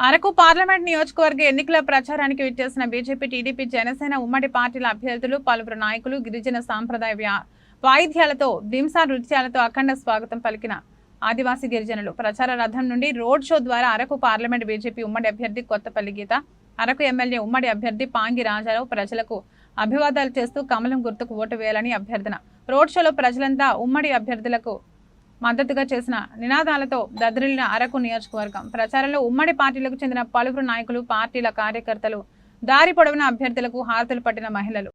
Araku parliament నియోజకవర్గ ఎన్నికల ప్రచారానికి విచ్చేసిన బీజేపీ టీడీపీ జనసేన ఉమ్మడి పార్టీల అభ్యర్థులు పలువురు నాయకులు గిరిజన సాంప్రదాయ వాయిద్యాలతో దింసా నృత్యాలతో అఖండ స్వాగతం పలికిన ఆదివాసీ గిరిజనులు. ప్రచార రథం నుండి రోడ్ షో ద్వారా అరకు పార్లమెంట్ బీజేపీ ఉమ్మడి అభ్యర్థి కొత్తపల్లి గీత అరకు ఎమ్మెల్యే ఉమ్మడి అభ్యర్థి పాంగి రాజారావు ప్రజలకు అభివాదాలు చేస్తూ కమలం గుర్తుకు ఓటు వేయాలని అభ్యర్థన. రోడ్ షోలో ప్రజలంతా ఉమ్మడి అభ్యర్థులకు మద్దతుగా చేసిన నినాదాలతో దద్రిల్లిన అరకు నియోజకవర్గం. ప్రచారంలో ఉమ్మడి పార్టీలకు చెందిన పలువురు నాయకులు పార్టీల కార్యకర్తలు దారి పొడవున అభ్యర్థులకు హారతులు పట్టిన మహిళలు.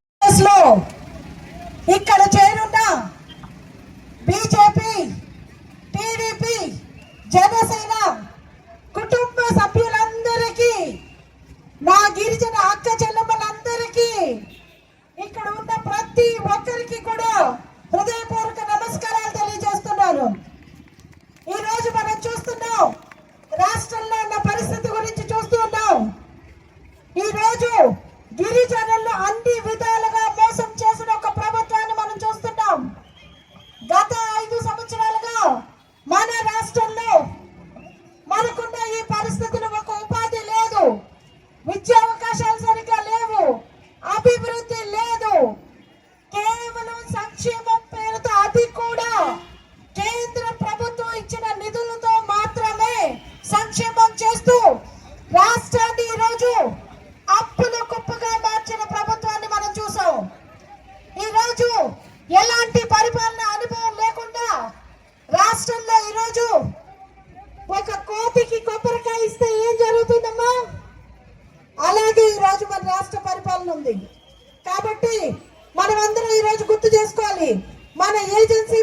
ఇక్కడ బీజేపీ జనసేన కుటుంబ సభ్యులందరికీ నా గిరిజన ఇక్కడ ఉన్న ప్రతి ఒక్కరికి కూడా హృదయపూర్వక నమస్కారాలు caramba. agency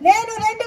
నేను రెండు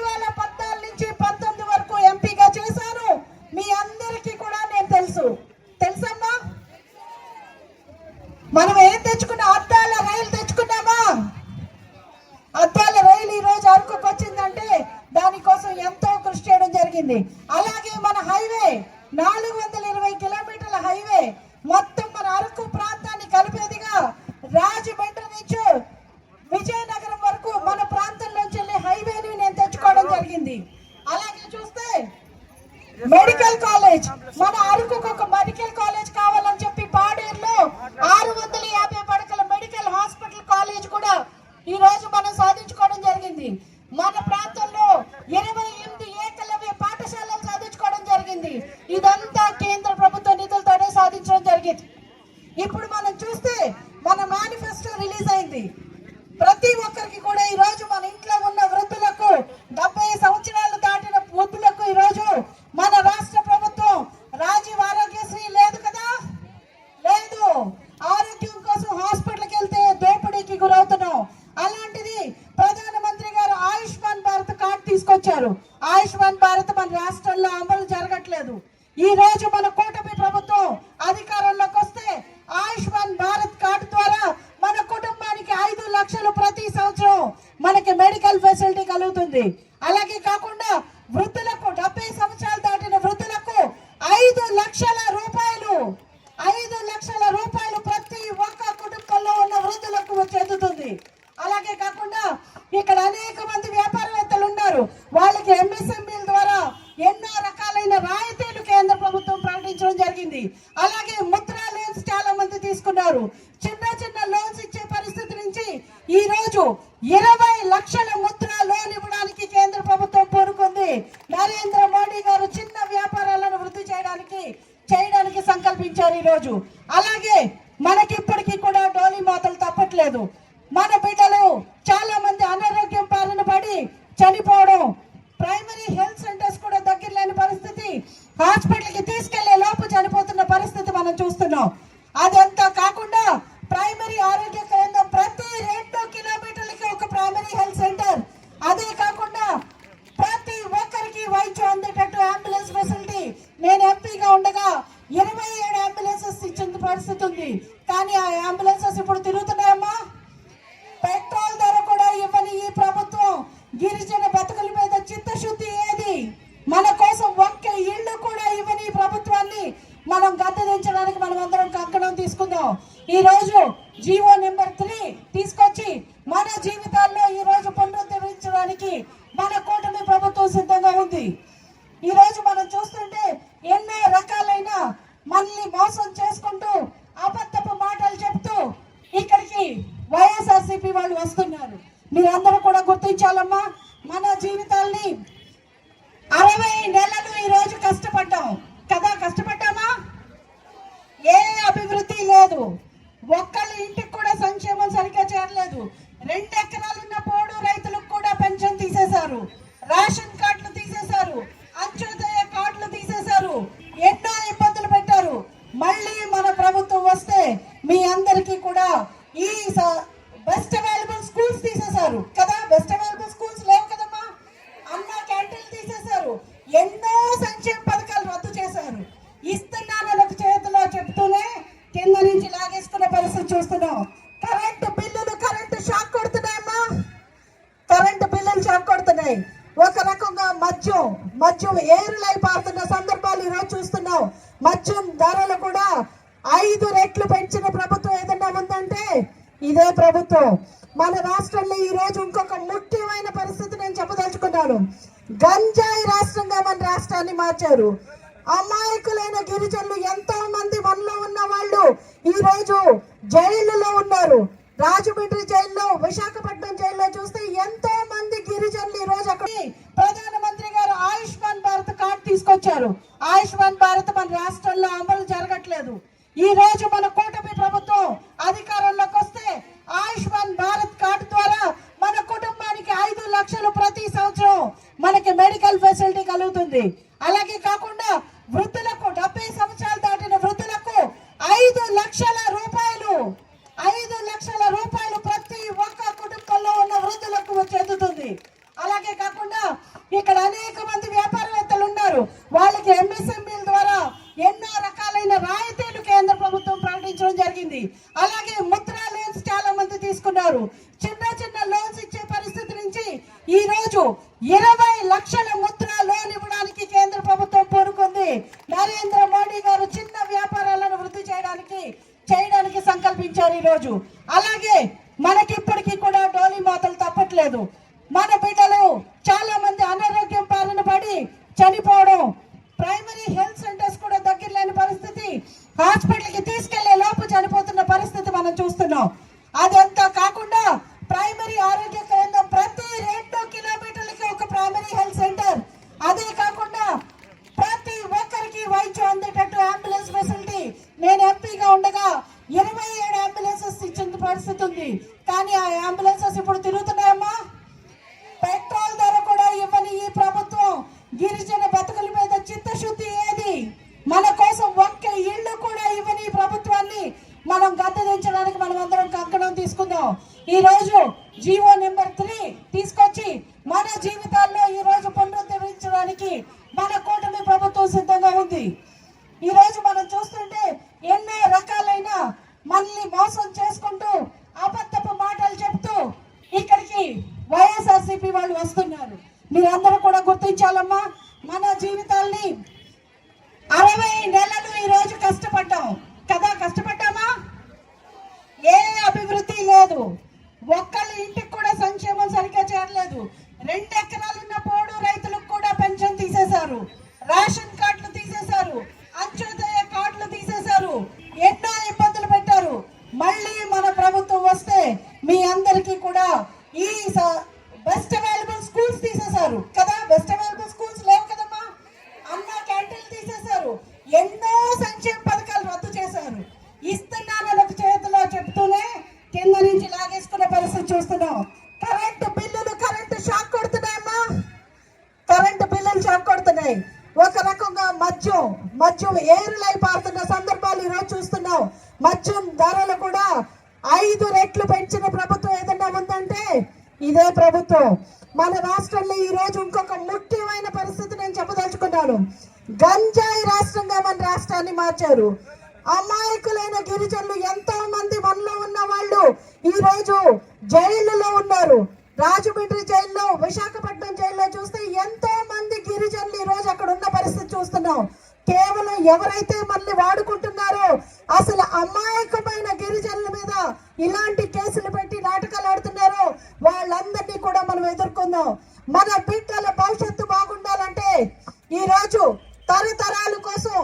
ఉంది అలాగే కాకుండా వృద్ధులకు డెబ్బై సంవత్సరాలు దాటిన వృద్ధులకు ఐదు లక్షల రూపాయలు ఐదు లక్షల రూపాయలు ప్రతి ఒక్క కుటుంబంలో ఉన్న వృద్ధులకు చెందుతుంది. అలాగే కాకుండా ఇక్కడ అనేక మంది వ్యాపారవేత్తలు ఉన్నారు. వాళ్ళకి ఎంఎస్ఎంఈల ద్వారా ఎన్నో రకాలైన రాయితీలు కేంద్ర ప్రభుత్వం ప్రకటించడం జరిగింది. అలాగే ముద్రా లోన్స్ చాలా మంది తీసుకున్నారు. చిన్న చిన్న లోన్స్ ఇచ్చే పరిస్థితి నుంచి ఈ రోజు ఇరవై లక్షల ముద్ర లోన్ ఇవ్వడానికి కేంద్ర ప్రభుత్వం కోరుకుంది. నరేంద్ర మోడీ గారు చిన్న వ్యాపారాలను వృద్ధి చేయడానికి చేయడానికి సంకల్పించారు ఈరోజు. అలాగే మనకి ఇప్పటికీ కూడా డోలీ మాతలు తప్పట్లేదు. మన బిడ్డలు చాలా మంది అనారోగ్యం పాలన పడి చనిపోవడం ప్రైమరీ హెల్త్ సెంటర్స్ కూడా దగ్గర లేని పరిస్థితి హాస్పిటల్కి తీసుకెళ్ళే లోపు చనిపోతున్న పరిస్థితి మనం చూస్తున్నాం. అదంతా కాకుండా ప్రైమరీ ఆరోగ్య కేంద్రం ప్రతి రెండు కిలోమీటర్లకి ఒక ప్రైమరీ హెల్త్ సెంటర్ అదే కాకుండా ప్రతి ఒక్కరికి వైద్యం అందేటట్టు అంబులెన్స్ ఫెసిలిటీ నేను ఎంపీగా ఉండగా ఇరవై ఏడు అంబులెన్సెస్ ఇచ్చిన పరిస్థితి ఉంది కానీ ఆ అంబులెన్సెస్ ఇప్పుడు తిరుగుతున్నాయమ్మా పెట్రోల్ ధర కూడా ఇవ్వని ఈ ప్రభుత్వం గిరిజన బతుకుల మీద చిత్తశుద్ధి ఏది మన కోసం ఒక్క ఇల్లు కూడా ఇవ్వని ఈ ప్రభుత్వాన్ని మనం గద్దెదించడానికి మనం అందరం కంకణం తీసుకుందాం. ఈ రోజు జీవో నెంబర్ త్రీ తీసుకొచ్చి మన జీవితాల్లో ఈ రోజు పునరుద్ధరించడానికి మన కూటమి ప్రభుత్వం సిద్ధంగా ఉంది ఈ రోజు మనం చూస్తుంటే ఎన్నో రకాలైన మనల్ని మోసం చేసుకుంటూ అబద్ధపు మాటలు చెప్తూ ఇక్కడికి వైఎస్ఆర్సీపీ వాళ్ళు వస్తున్నారు మీరందరూ కూడా గుర్తించాలమ్మా మన జీవితాల్ని అరవై నెలలు ఈ రోజు కష్టపడ్డాం కదా కష్టపడ్డామా ఏ అభివృద్ధి లేదు ఒక్కళ్ళ ఇంటికి కూడా సంక్షేమం సరిగ్గా చేరలేదు రెండు ఎకరాలు ఉన్న పోడు రైతులకు కూడా పెన్షన్ తీసేశారు రేషన్ కార్డులు తీసేశారు అంత్యోదయ కార్డులు తీసేశారు ఎన్నో ఇబ్బందులు పెట్టారు మళ్ళీ మన ప్రభుత్వం వస్తే మీ అందరికీ కూడా ఈ బెస్ట్ అవైలబుల్ స్కూల్స్ తీసేశారు కదా బెస్ట్ అవైలబుల్ స్కూల్స్ లేవు కదమ్మా అన్న క్యాంటీన్లు తీసేశారు ఎన్నో సంక్షేమ పథకాలు రద్దు చేశారు ఇస్తున్నానని ఒక చేతిలో చెప్తూనే కింద నుంచి లాగేసుకునే పరిస్థితి చూస్తున్నాం కరెంటు బిల్లులు కరెంటు షాక్ కొడుతున్నాయమ్మా కరెంటు బిల్లులు షాక్ కొడుతున్నాయి ఒక రకంగా మద్యం మద్యం ఏరులై పారుతున్న సందర్భాలు ఈరోజు చూస్తున్నాం మద్యం ధరలు కూడా ఐదు రెట్లు పెంచిన ప్రభుత్వం ఏదన్నా ఉందంటే ఇదే ప్రభుత్వం మన ఈ రోజు ఇంకొక ముఖ్యమైన పరిస్థితి నేను చెప్పదలుచుకున్నాను. గంజాయి రాష్ట్రంగా మన రాష్ట్రాన్ని మార్చారు. అమాయకులైన గిరిజనులు ఎంతో మంది మనలో ఉన్న వాళ్ళు ఈ రోజు జైలులో ఉన్నారు. రాజమండ్రి జైల్లో విశాఖపట్నం జైల్లో చూస్తే ఎంతో మంది గిరిజనులు ఈ రోజు అక్కడ ప్రధానమంత్రి గారు ఆయుష్మాన్ భారత్ కార్డు తీసుకొచ్చారు. ఆయుష్మాన్ భారత్ మన రాష్ట్రంలో అమలు జరగట్లేదు. ఈ రోజు మన కూటమి ప్రభుత్వం అధికారంలోకి వస్తే ఆయుష్మాన్ భారత్ కార్డు ద్వారా మన కుటుంబానికి ఐదు లక్షలు ప్రతి సంవత్సరం మనకి మెడికల్ ఫెసిలిటీ అలాగే కాకుండా వృద్ధులకు డెబ్బై సంవత్సరాలు దాటిన వృద్ధులకు ఐదు లక్షల రూపాయలు ఐదు లక్షల రూపాయలు ప్రతి ఒక్క కుటుంబంలో ఉన్న వృద్ధులకు చెందుతుంది. అలాగే కాకుండా ఇక్కడ అనేక మంది వ్యాపారవేత్తలు ఉన్నారు. వాళ్ళకి ఎంఎస్ఎంఈల ద్వారా ఎన్నో రకాలైన రాయితీలు కేంద్ర ప్రభుత్వం ప్రకటించడం జరిగింది. అలాగే ముద్రా లోన్స్ చాలా మంది తీసుకున్నారు. చిన్న చిన్న లోన్స్ ఈ రోజు ఇరవై లక్షల ముద్ర లోన్ ఇవ్వడానికి కేంద్ర ప్రభుత్వం కోరుకుంది. నరేంద్ర మోడీ గారు చిన్న వ్యాపారాలను వృద్ధి చేయడానికి చేయడానికి సంకల్పించారు ఈ రోజు. అలాగే మనకి ఇప్పటికీ కూడా డోలీ మాతలు తప్పట్లేదు. మన బిడ్డలు చాలా మంది అనారోగ్యం పాలన పడి చనిపోవడం ప్రైమరీ హెల్త్ సెంటర్స్ కూడా దగ్గర లేని పరిస్థితి. హాస్పిటల్కి తీసుకెళ్ళే లోపు చనిపోతున్న పరిస్థితి మనం చూస్తున్నాం అదంతా కాకుండా ప్రైమరీ ఆరోగ్య కేంద్రం ప్రతి రెండు కిలోమీటర్లకి ఒక ప్రైమరీ హెల్త్ సెంటర్ అదే కాకుండా ప్రతి ఒక్కరికి వైద్యం అందేటట్టు అంబులెన్స్ ఫెసిలిటీ నేను ఎంపీగా ఉండగా ఇరవై ఏడు అంబులెన్సెస్ ఇచ్చిన పరిస్థితి ఉంది కానీ ఆ అంబులెన్సెస్ ఇప్పుడు తిరుగుతున్నాయమ్మా పెట్రోల్ ధర కూడా ఇవ్వని ఈ ప్రభుత్వం గిరిజన బతుకుల మీద చిత్తశుద్ధి ఏది మన కోసం ఒక్క ఇల్లు కూడా ఇవ్వని ఈ ప్రభుత్వాన్ని మనం గద్దెదించడానికి మనం అందరం కంకణం తీసుకుందాం ఈ రోజు జీవో నెంబర్ త్రీ తీసుకొచ్చి మన జీవితాల్లో ఈ రోజు పునరుద్ధరించడానికి మన కూటమి ప్రభుత్వం సిద్ధంగా ఉంది ఈ రోజు మనం చూస్తుంటే ఎన్నో రకాలైన మనల్ని మోసం చేసుకుంటూ అబద్ధపు మాటలు చెప్తూ ఇక్కడికి వైఎస్ఆర్సీపీ వాళ్ళు వస్తున్నారు మీరందరూ కూడా గుర్తించాలమ్మా మన జీవితాల్ని అరవై నెలలు ఈ రోజు కష్టపడ్డాం. కదా కష్టపడ్డామా? ఏ అభివృద్ధి లేదు. ఒక్కళ్ళ ఇంటికి కూడా సంక్షేమం సరిగ్గా చేరలేదు. రెండు ఎకరాలున్న పోడు రైతులకు కూడా పెన్షన్ తీసేశారు. రేషన్ కార్డులు తీసేశారు. అంత్యోదయ కార్డులు తీసేశారు. ఎన్నో ఇబ్బందులు పెట్టారు. మళ్ళీ మన ప్రభుత్వం వస్తే మీ అందరికీ కూడా ఈ బెస్ట్ అవైలబుల్ స్కూల్స్ తీసేశారు. మన రాష్ట్రంలో ఈ రోజు ఇంకొక ముఖ్యమైన పరిస్థితి నేను చెప్పదలుచుకున్నాను. గంజాయి రాష్ట్రంగా మన రాష్ట్రాన్ని మార్చారు. అమాయకులైన గిరిజనులు ఎంతో మంది మనలో ఉన్న వాళ్ళు ఈ రోజు జైలులో ఉన్నారు. రాజమండ్రి జైల్లో విశాఖపట్నం జైల్లో చూస్తే ఎంతో మంది గిరిజనులు ఈ రోజు అక్కడ ఉన్న పరిస్థితి చూస్తున్నాం. కేవలం ఎవరైతే మనల్ని వాడుకుంటున్నారో అసలు అమాయకమైన గిరిజనుల మీద ఇలాంటి కేసులు పెట్టి నాటకాలు ఆడుతున్నారో వాళ్ళందరినీ కూడా మనం ఎదుర్కొందాం. మన బిడ్డల భవిష్యత్తు బాగుండాలంటే ఈ రోజు తరతరాల కోసం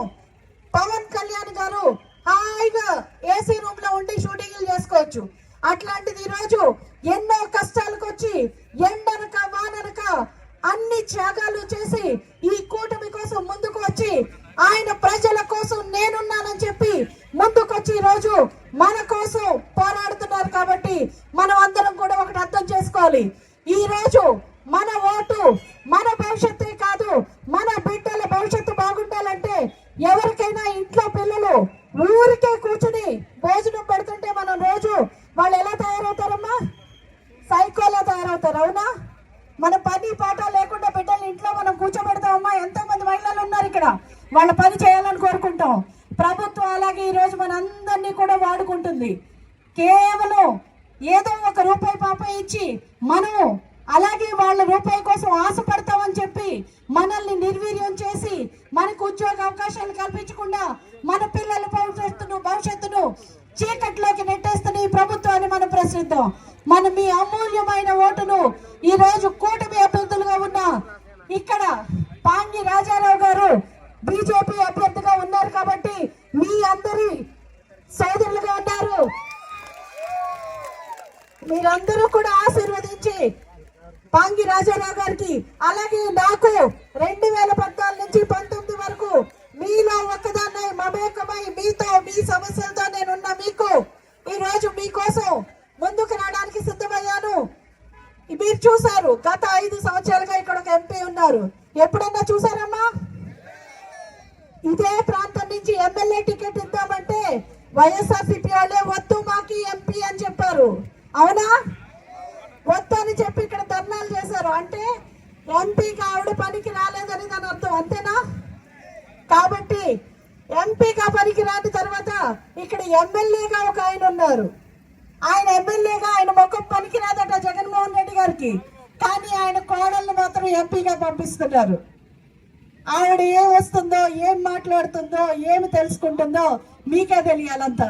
పవన్ కళ్యాణ్ గారు హాయిగా ఏసీ రూమ్లో ఉండి షూటింగ్లు చేసుకోవచ్చు. అట్లాంటిది ఈ రోజు ఎన్నో కష్టాలకు వచ్చి ఎండనక వాననక అన్ని త్యాగాలు చేసి ఈ కూటమి కోసం ముందుకు వచ్చి ఆయన ప్రజల కోసం నేనున్నానని చెప్పి ముందుకొచ్చి రోజు మన కోసం పోరాడుతున్నారు కాబట్టి మనం అందరం కూడా ఒకటి అర్థం చేసుకోవాలి. ఈ రోజు మన ఓటు మన భవిష్యత్తే కాదు మన బిడ్డల భవిష్యత్తు బాగుండాలంటే ఎవరికైనా ఇంట్లో పిల్లలు ఊరికే కూర్చుని భోజనం పెడుతుంటే మనం రోజు వాళ్ళు ఎలా తయారవుతారమ్మా? సైకోలా తయారవుతారు అవునా? మన పని పాట లేకుండా బిడ్డలు ఇంట్లో మనం కూర్చోబెడతామమ్మా. ఎంతో మంది మహిళలు ఉన్నారు ఇక్కడ. వాళ్ళ పని చేయాలని కోరుకుంటాం. ప్రభుత్వం అలాగే ఈరోజు మన అందరినీ కూడా వాడుకుంటుంది. కేవలం ఏదో ఒక రూపాయి పాప ఇచ్చి మనం అలాగే వాళ్ళ రూపాయి కోసం ఆశపడతామని చెప్పి మనల్ని నిర్వీర్యం చేసి మనకు ఉద్యోగ అవకాశాలు కల్పించకుండా మన పిల్లల భవిష్యత్తును భవిష్యత్తును చీకట్లోకి నెట్టేస్తున్న ఈ ప్రభుత్వాన్ని మనం ప్రశ్నిద్దాం. మనం మీ అమూల్యమైన ఓటును ఈ రోజు కూటమి అభ్యర్థులుగా ఉన్న ఇక్కడ పాంగి రాజారావు గారు బీజేపీ అభ్యర్థిగా ఉన్నారు కాబట్టి మీ అందరి సోదరులుగా ఉన్నారు. మీరందరూ కూడా ఆశీర్వదించి పాంగి రాజారావు గారికి అలాగే నాకు రెండు వేల పద్నాలుగు నుంచి పంతొమ్మిది వరకు మీలో ఒక్కదాన్ని మమేకమై మీతో మీ సమస్యలతో నేనున్న మీకు. ఈ రోజు మీకోసం ముందుకు రావడానికి సిద్ధమయ్యాను. మీరు చూసారు గత ఐదు సంవత్సరాలుగా ఇక్కడ ఒక ఎంపీ ఉన్నారు. ఎప్పుడన్నా చూసారమ్మా ఇదే ప్రాంతం నుంచి ఎమ్మెల్యే టికెట్ ఇద్దామంటే వైఎస్ఆర్సీపీ వాళ్ళే వద్దు మాకి ఎంపీ అని చెప్పారు. అవునా? వద్దు అని చెప్పి ఇక్కడ ధర్నాలు చేశారు. అంటే ఎంపీకి ఆవిడ పనికి రాలేదని దాని అర్థం అంతేనా? కాబట్టి ఎంపీగా పనికి రాని తర్వాత ఇక్కడ ఎమ్మెల్యేగా ఒక ఆయన ఉన్నారు. ఆయన ఎమ్మెల్యేగా ఆయన ముఖం పనికి రాదట జగన్మోహన్ రెడ్డి గారికి. కానీ ఆయన కోడల్ని మాత్రం ఎంపీగా పంపిస్తున్నారు. ఆవిడ ఏం వస్తుందో ఏం మాట్లాడుతుందో ఏమి తెలుసుకుంటుందో మీకే తెలియాలంతా.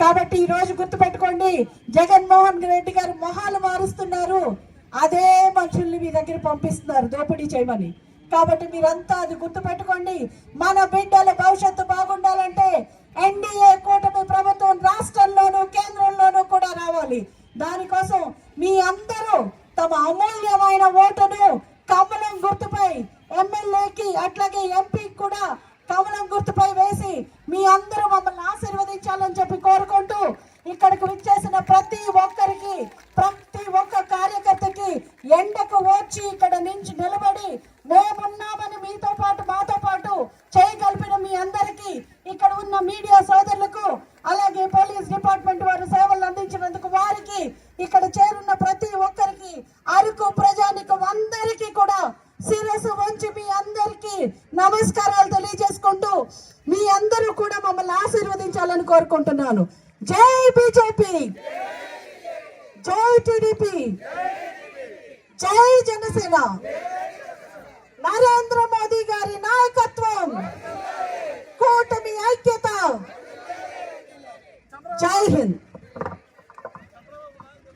కాబట్టి ఈ రోజు గుర్తుపెట్టుకోండి జగన్మోహన్ రెడ్డి గారు మొహాలు మారుస్తున్నారు. అదే మనుషుల్ని మీ దగ్గర పంపిస్తున్నారు దోపిడీ చేయమని. కాబట్టి మీరంతా అది గుర్తుపెట్టుకోండి మన బిడ్డల భవిష్యత్తు బాగుండాలంటే ఎన్డీఏ కూటమి ప్రభుత్వం రాష్ట్రంలోనూ కేంద్రంలోనూ కూడా రావాలి. దానికోసం మీ అందరూ తమ అమూల్యమైన ఓటును కమలం గుర్తుపై ఎమ్మెల్యేకి అట్లాగే ఎంపీకి కూడా కమలం గుర్తుపై వేసి మీ అందరూ మమ్మల్ని ఆశీర్వదించాలని చెప్పి కోరుకుంటూ ఇక్కడికి విచ్చేసిన ప్రతి ఒక్కరికి ప్రతి ఒక్క కార్యకర్తకి ఎండకు వచ్చి ఇక్కడ నుంచి నిలబడి మేమున్నామని మీతో పాటు మాతో పాటు చేయగలిపిన మీ అందరికీ ఇక్కడ ఉన్న మీడియా సోదరులకు అలాగే పోలీస్ డిపార్ట్మెంట్ వారు సేవలు అందించినందుకు వారికి ఇక్కడ చేరున్న ప్రతి ఒక్కరికి అరకు ప్రజానికం అందరికీ కూడా శిరస్సు వంచి మీ అందరికీ నమస్కారాలు తెలియజేసుకుంటూ మీ అందరూ కూడా మమ్మల్ని ఆశీర్వదించాలని కోరుకుంటున్నాను. జై బీజేపీ! జై టిడిపి! జై జనసేన!